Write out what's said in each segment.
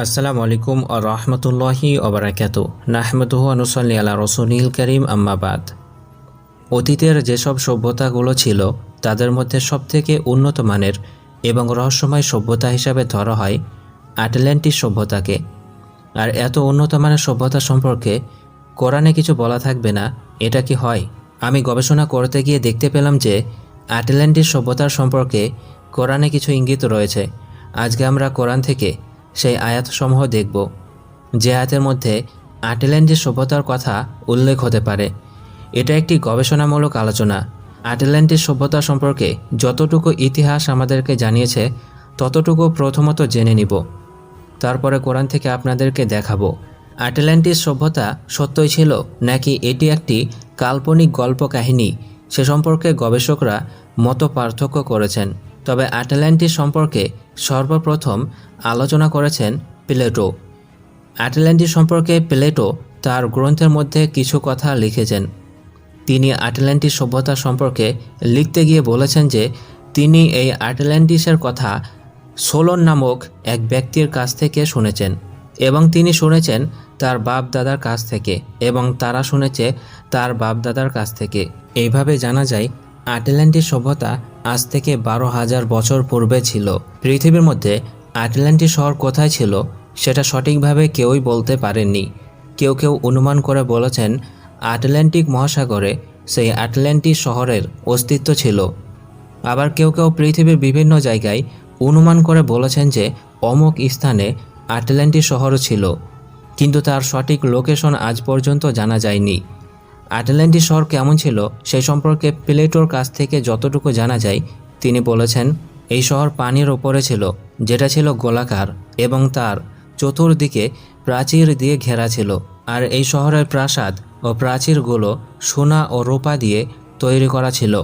আসসালামু আলাইকুম ও রহমতুল্লাহি ওবরাকাত নাহমদুহ আনুসল্লি আলা রসুলিল করিম আম্মাবাদ অতীতের যেসব সভ্যতাগুলো ছিল, তাদের মধ্যে সবথেকে উন্নত মানের এবং রহস্যময় সভ্যতা হিসাবে ধরা হয় আটলান্টিস সভ্যতাকে। আর এত উন্নত মানের সভ্যতা সম্পর্কে কোরআনে কিছু বলা থাকবে না, এটা কি হয়? আমি গবেষণা করতে গিয়ে দেখতে পেলাম যে আটলান্টিস সভ্যতার সম্পর্কে কোরআনে কিছু ইঙ্গিত রয়েছে। আজকে আমরা কোরআন থেকে সেই আয়াতসমূহ দেখব, যে আয়াতের মধ্যে আটলান্টিস সভ্যতার কথা উল্লেখ হতে পারে। এটা একটি গবেষণামূলক আলোচনা। আটলান্টিস সভ্যতা সম্পর্কে যতটুকু ইতিহাস আমাদেরকে জানিয়েছে, ততটুকু প্রথমত জেনে নিব। তারপরে কোরআন থেকে আপনাদেরকে দেখাবো। আটলান্টিস সভ্যতা সত্যই ছিল নাকি এটি একটি কাল্পনিক গল্প কাহিনী সে সম্পর্কে গবেষকরা মত পার্থক্য করেছেন। তবে আটলান্টিস সম্পর্কে সর্বপ্রথম আলোচনা করেছেন প্লেটো। আটলান্টিস সম্পর্কে প্লেটো তার গ্রন্থের মধ্যে কিছু কথা লিখেছেন। তিনি আটলান্টিস সভ্যতা সম্পর্কে লিখতে গিয়ে বলেছেন যে, তিনি এই আটলান্টিসের কথা সোলন নামক এক ব্যক্তির কাছ থেকে শুনেছেন এবং তিনি শুনেছেন তার বাপ দাদার কাছ থেকে এবং তারা শুনেছে তার বাপ দাদার কাছ থেকে। এইভাবে জানা যায় আটলান্টিস সভ্যতা আজ থেকে বারো হাজার বছর পূর্বে ছিল। পৃথিবীর মধ্যে আটলান্টিস শহর কোথায় ছিল সেটা সঠিকভাবে কেউই বলতে পারেননি। কেউ কেউ অনুমান করে বলেছেন আটলান্টিক মহাসাগরে সেই আটলান্টিস শহরের অস্তিত্ব ছিল। আবার কেউ কেউ পৃথিবীর বিভিন্ন জায়গায় অনুমান করে বলেছেন যে অমুক স্থানে আটলান্টিস শহরও ছিল। কিন্তু তার সঠিক লোকেশন আজ পর্যন্ত জানা যায়নি। আটলান্টিস শহর কেমন ছিল সেই সম্পর্কে প্লেটোর কাছ থেকে যতটুকু জানা যায়, তিনি বলেছেন, এই শহর পানির ওপরে ছিল, যেটা ছিল গোলাকার এবং তার চতুর্দিকে প্রাচীর দিয়ে ঘেরা ছিল, আর এই শহরের প্রাসাদ ও প্রাচীরগুলো সোনা ও রূপা দিয়ে তৈরি করা ছিল।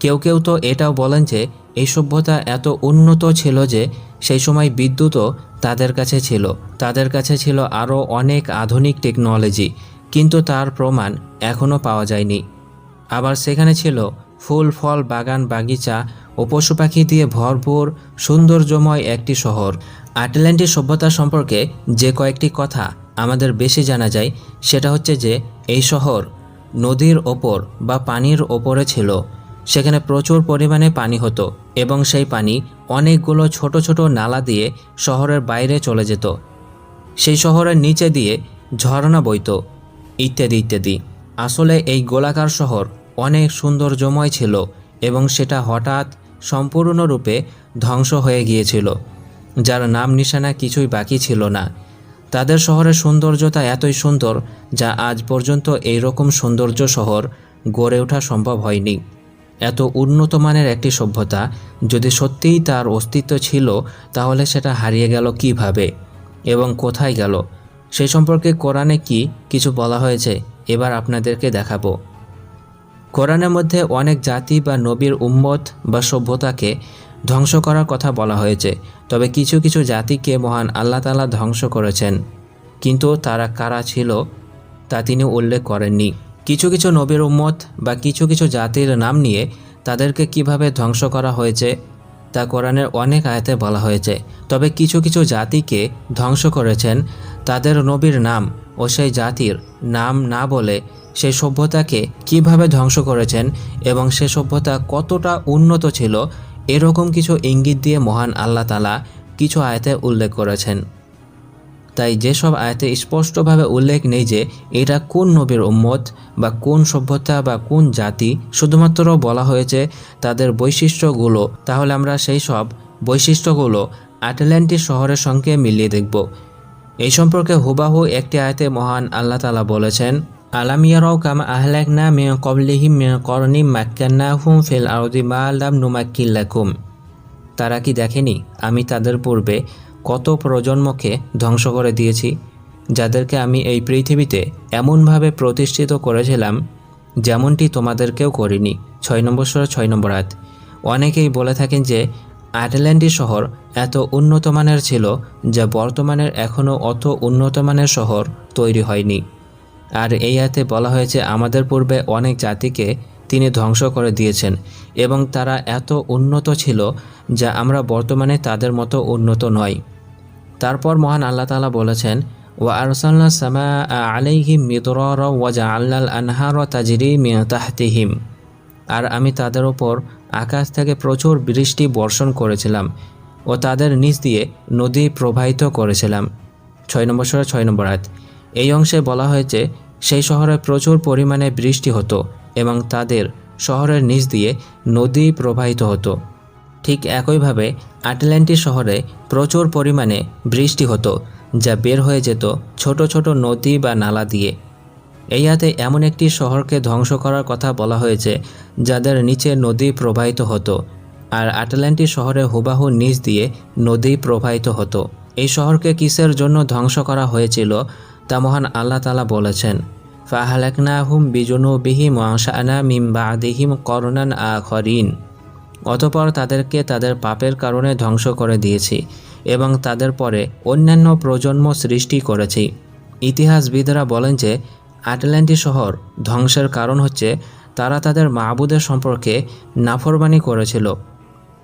কেউ কেউ তো এটাও বলেন যে, এই সভ্যতা এত উন্নত ছিল যে, সেই সময় বিদ্যুৎও তাদের কাছে ছিল। তাদের কাছে ছিল আরও অনেক আধুনিক টেকনোলজি কিন্তু তার প্রমাণ এখনও পাওয়া যায়নি। আবার সেখানে ছিল ফুল, ফল, বাগান, বাগিচা ও পশু পাখি দিয়ে ভরপুর, সৌন্দর্যময় একটি শহর। আটলান্টিক সভ্যতা সম্পর্কে যে কয়েকটি কথা আমাদের বেশি জানা যায়, সেটা হচ্ছে যে এই শহর নদীর ওপর বা পানির ওপরে ছিল। সেখানে প্রচুর পরিমাণে পানি হতো এবং সেই পানি অনেকগুলো ছোট ছোট নালা দিয়ে শহরের বাইরে চলে যেত। সেই শহরের নিচে দিয়ে ঝর্ণা বইত। ইত্যাদি ইত্যাদি। আসলে এই গোলাকার শহর অনেক সৌন্দর্যময় ছিল এবং সেটা হঠাৎ সম্পূর্ণরূপে ধ্বংস হয়ে গিয়েছিল, যার নাম নিশানা কিছুই বাকি ছিল না। তাদের শহরের সৌন্দর্যতা এতই সুন্দর যা আজ পর্যন্ত এই রকম সৌন্দর্য শহর গড়ে ওঠা সম্ভব হয়নি। এত উন্নত মানের একটি সভ্যতা যদি সত্যিই তার অস্তিত্ব ছিল, তাহলে সেটা হারিয়ে গেল কীভাবে এবং কোথায় গেল? সেই সম্পর্কে কোরআনে কি কিছু বলা হয়েছে, এবার আপনাদেরকে দেখাবো। কোরআনের মধ্যে অনেক জাতি বা নবীর উম্মত বা সভ্যতাকে ধ্বংস করার কথা বলা হয়েছে, তবে কিছু কিছু জাতিকে মহান আল্লাহ তালা ধ্বংস করেছেন। কিন্তু তারা কারা ছিল তা তিনি উল্লেখ করেননি। কিছু কিছু নবীর উম্মত বা কিছু কিছু জাতির নাম নিয়ে তাদেরকে কীভাবে ধ্বংস করা হয়েছে, তা কোরআনের অনেক আয়াতে বলা হয়েছে। তবে কিছু কিছু জাতিকে ধ্বংস করেছেন তাদের নবীর নাম ও সেই জাতির নাম না বলে সেই সভ্যতাকে কীভাবে ধ্বংস করেছেন এবং সে সভ্যতা কতটা উন্নত ছিল, এরকম কিছু ইঙ্গিত দিয়ে মহান আল্লাহ তালা কিছু আয়তে উল্লেখ করেছেন। তাই যেসব আয়তে স্পষ্টভাবে উল্লেখ নেই যে এটা কোন নবীর উম্মত বা কোন সভ্যতা বা কোন জাতি, শুধুমাত্র বলা হয়েছে তাদের বৈশিষ্ট্যগুলো, তাহলে আমরা সেই সব বৈশিষ্ট্যগুলো আটলান্টিস শহরের সঙ্গে মিলিয়ে দেখব। এই সম্পর্কে হুবাহু একটি আয়তে মহান আল্লাহ তালা বলেছেন আলামিয়ারাও কাম আহলাকনা মে কবলিহিম মে করনি মাক্কান্না হুম ফিল আরদি মা আল্লাম নুমাক্কিল্লাকুম তারা কি দেখেনি? আমি তাদের পূর্বে কত প্রজন্মকে ধ্বংস করে দিয়েছি, যাদেরকে আমি এই পৃথিবীতে এমনভাবে প্রতিষ্ঠিত করেছিলাম, যেমনটি তোমাদেরকেও করিনি। ছয় নম্বর সর, ছয় নম্বর হাত অনেকেই বলে থাকেন যে আটলান্টি শহর এত উন্নত মানের ছিল যা বর্তমানের এখনও অত উন্নত মানের শহর তৈরি হয়নি। আর এই হাতে বলা হয়েছে, আমাদের পূর্বে অনেক জাতিকে তিনি ধ্বংস করে দিয়েছেন এবং তারা এত উন্নত ছিল যা আমরা বর্তমানে তাদের মতো উন্নত নয়। তারপর মহান আল্লাহ তাআলা বলেছেন, ওয়া আরসালনা সামা আলাইহিম মিদরার ওয়া আল্লাল আনহার তাজিরি মিন তাহতিহিম। আর আমি তাদের ওপর আকাশ থেকে প্রচুর বৃষ্টি বর্ষণ করেছিলাম ও তাদের নিচ দিয়ে নদী প্রবাহিত করেছিলাম। ছয় নম্বর সরে, ছয় নম্বর আয়াত। এই অংশে বলা হয়েছে, সেই শহরে প্রচুর পরিমাণে বৃষ্টি হতো এবং তাদের শহরের নিচ দিয়ে নদী প্রবাহিত হতো। ঠিক একইভাবে আটলান্টি শহরে প্রচুর পরিমাণে বৃষ্টি হতো, যা বের হয়ে যেত ছোট ছোট নদী বা নালা দিয়ে। এই হাতে এমন একটি শহরকে ধ্বংস করার কথা বলা হয়েছে, যাদের নিচে নদী প্রবাহিত হতো আর আটলান্টি শহরে হুবাহু নিচ দিয়ে নদী প্রবাহিত হতো। এই শহরকে কিসের জন্য ধ্বংস করা হয়েছিল তা মহান আল্লাহ তালা বলেছেন। ফাহালাকনাহুম বিজনুবিহিম ওয়াংশানা মিম বাদিহিম করনান আখরিন। অতপর তাদেরকে তাদের পাপের কারণে ধ্বংস করে দিয়েছি এবং তাদের পরে অন্যান্য প্রজন্ম সৃষ্টি করেছি। ইতিহাসবিদরা বলেন যে আটলান্টি শহর ধ্বংসের কারণ হচ্ছে তারা তাদের মাহবুদের সম্পর্কে নাফরবানি করেছিল।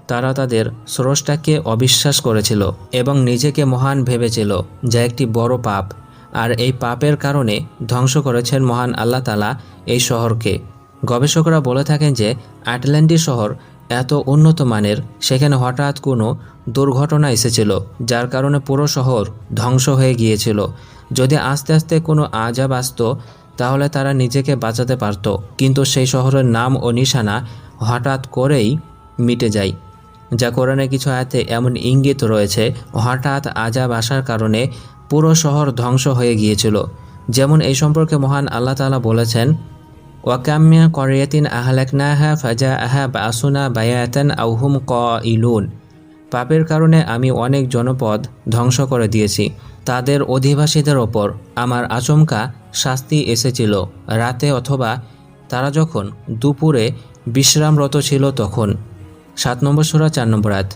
তারা তাদের স্রষ্টাকে অবিশ্বাস করেছিল এবং নিজেকে মহান ভেবেছিল যা একটি বড় পাপ, আর এই পাপের কারণে ধ্বংস করেছেন মহান আল্লাহ তালা এই শহরকে। গবেষকরা বলে থাকেন যে আটলান্টি শহর এত উন্নত মানের, সেখানে হঠাৎ কোনো দুর্ঘটনা এসেছিল, যার কারণে পুরো শহর ধ্বংস হয়ে গিয়েছিল। যদি আস্তে আস্তে কোনো আজাব আসতো, তাহলে তারা নিজেকে বাঁচাতে পারত। কিন্তু সেই শহরের নাম ও নিশানা হঠাৎ করেই মিটে যায়। যা কোরআনে কিছু আয়াতে এমন ইঙ্গিত রয়েছে, হঠাৎ আজাব আসার কারণে পুরো শহর ধ্বংস হয়ে গিয়েছিল। যেমন এই সম্পর্কে মহান আল্লাহ তাআলা বলেছেন ওয়াকাম্যা করিয়াতিন আহলাকনাহা ফাজা আহা বাসুনা বায়াতান আউহুম ক ইলুন পাপের কারণে আমি অনেক জনপদ ধ্বংস করে দিয়েছি। তাদের অধিবাসীদের ওপর আমার আচমকা শাস্তি এসেছিল। রাতে অথবা তারা যখন দুপুরে বিশ্রামরত ছিল তখন। সাত নম্বর সুরা, চার নম্বর আয়াত।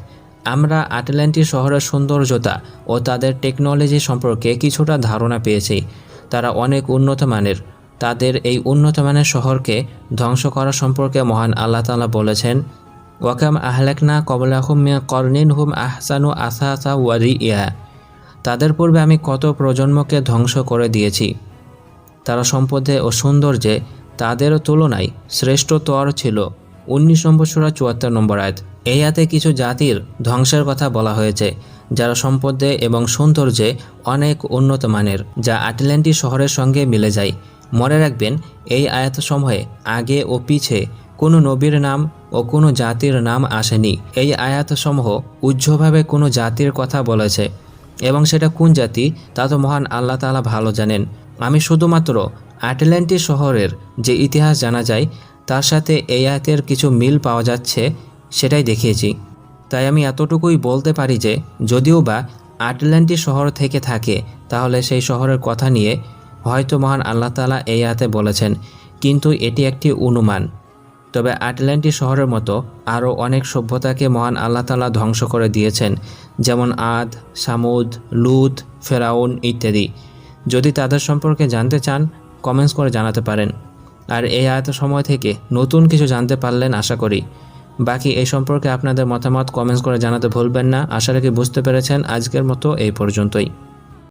আমরা আটলান্টি শহরের সৌন্দর্যতা ও তাদের টেকনোলজি সম্পর্কে কিছুটা ধারণা পেয়েছি। তারা অনেক উন্নত মানের তাদের এই উন্নতমানের শহরকে ধ্বংস করা সম্পর্কে মহান আল্লাহ তাআলা বলেছেন, ওয়াকাম আহলাকনা কবলাহুম কর্নিন হুম আহসানু আসাসা ওয়ারি ইয়া তাদের পূর্বে আমি কত প্রজন্মকে ধ্বংস করে দিয়েছি। তারা সম্পদে ও সৌন্দর্যে তাদের তুলনায় শ্রেষ্ঠতর ছিল। উনিশ নম্বর সুরা চুয়াত্তর নম্বর আয়াত। এই আয়াতে কিছু জাতির ধ্বংসের কথা বলা হয়েছে, যারা সম্পদে এবং সৌন্দর্যে অনেক উন্নত মানের যা আটলান্টি শহরের সঙ্গে মিলে যায়। মনে রাখবেন, এই আয়াতসমূহে আগে ও পিছে কোনো নবীর নাম ও কোনো জাতির নাম আসেনি। এই আয়াতসমূহ উজ্জ্বভাবে কোনো জাতির কথা বলেছে এবং সেটা কোন জাতি তা তো মহান আল্লাহ তাআলা ভালো জানেন। আমি শুধুমাত্র আটলান্টি শহরের যে ইতিহাস জানা যায়, তার সাথে এই আয়াতের কিছু মিল পাওয়া যাচ্ছে, সেটাই দেখিয়েছি। তাই আমি এতটুকুই বলতে পারি যে, যদিও বা আটলান্টি শহর থেকে থাকে, তাহলে সেই শহরের কথা নিয়ে হয়তো মহান আল্লাহ তালা এই আয়াতে বলেছেন, কিন্তু এটি একটি অনুমান। তবে আটলান্টি শহরের মতো আরও অনেক সভ্যতাকে মহান আল্লাহ তালা ধ্বংস করে দিয়েছেন, যেমন আদ, সামুদ, লুত, ফেরাউন ইত্যাদি। যদি তাদের সম্পর্কে জানতে চান, কমেন্টস করে জানাতে পারেন। আর এই আয়াত সময় থেকে নতুন কিছু জানতে পারলেন আশা করি। বাকি এই সম্পর্কে আপনাদের মতামত কমেন্টস করে জানাতে ভুলবেন না। আশা রাখি বুঝতে পেরেছেন। আজকের মতো এই পর্যন্তই।